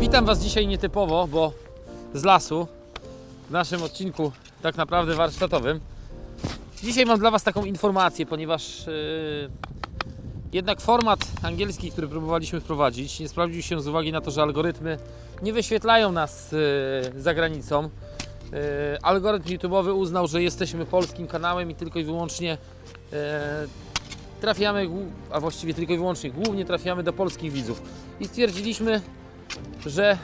Witam Was dzisiaj nietypowo, bo z lasu, w naszym odcinku tak naprawdę warsztatowym. Dzisiaj mam dla Was taką informację, ponieważ yy, jednak format angielski, który próbowaliśmy wprowadzić, nie sprawdził się z uwagi na to, że algorytmy nie wyświetlają nas yy, za granicą. Yy, algorytm YouTube'owy uznał, że jesteśmy polskim kanałem i tylko i wyłącznie yy, trafiamy, a właściwie tylko i wyłącznie, głównie trafiamy do polskich widzów. I stwierdziliśmy, że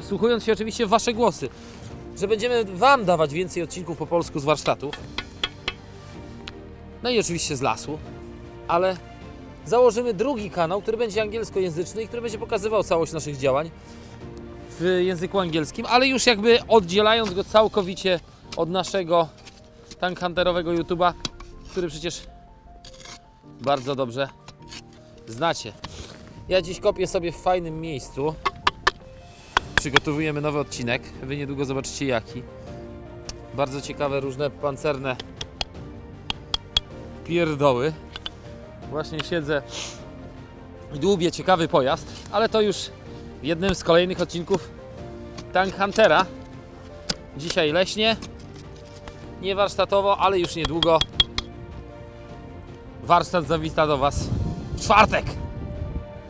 słuchując się oczywiście Wasze głosy, że będziemy Wam dawać więcej odcinków po polsku z warsztatów. No i oczywiście z lasu, ale założymy drugi kanał, który będzie angielskojęzyczny i który będzie pokazywał całość naszych działań w języku angielskim, ale już jakby oddzielając go całkowicie od naszego tankhunterowego YouTube'a, który przecież bardzo dobrze znacie. Ja dziś kopię sobie w fajnym miejscu. Przygotowujemy nowy odcinek. Wy niedługo zobaczycie jaki. Bardzo ciekawe, różne pancerne pierdoły. Właśnie siedzę i dłubię ciekawy pojazd, ale to już w jednym z kolejnych odcinków Tank Huntera. Dzisiaj leśnie, nie warsztatowo, ale już niedługo warsztat zawita do Was w czwartek.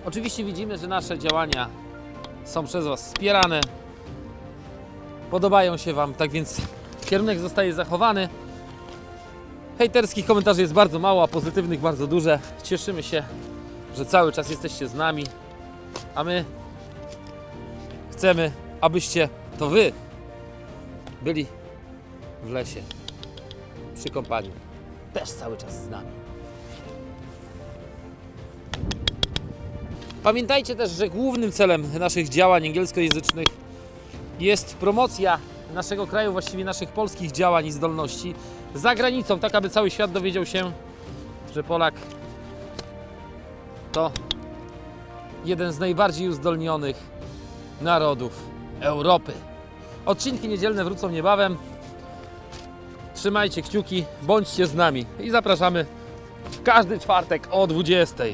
Oczywiście widzimy, że nasze działania są przez Was wspierane, podobają się Wam, tak więc kierunek zostaje zachowany. Hejterskich komentarzy jest bardzo mało, a pozytywnych bardzo duże. Cieszymy się, że cały czas jesteście z nami, a my chcemy, abyście to Wy byli w lesie przy kompanii. Też cały czas z nami. Pamiętajcie też, że głównym celem naszych działań angielskojęzycznych jest promocja naszego kraju, właściwie naszych polskich działań i zdolności za granicą, tak aby cały świat dowiedział się, że Polak to jeden z najbardziej uzdolnionych narodów Europy. Odcinki niedzielne wrócą niebawem. Trzymajcie kciuki, bądźcie z nami i zapraszamy w każdy czwartek o 20.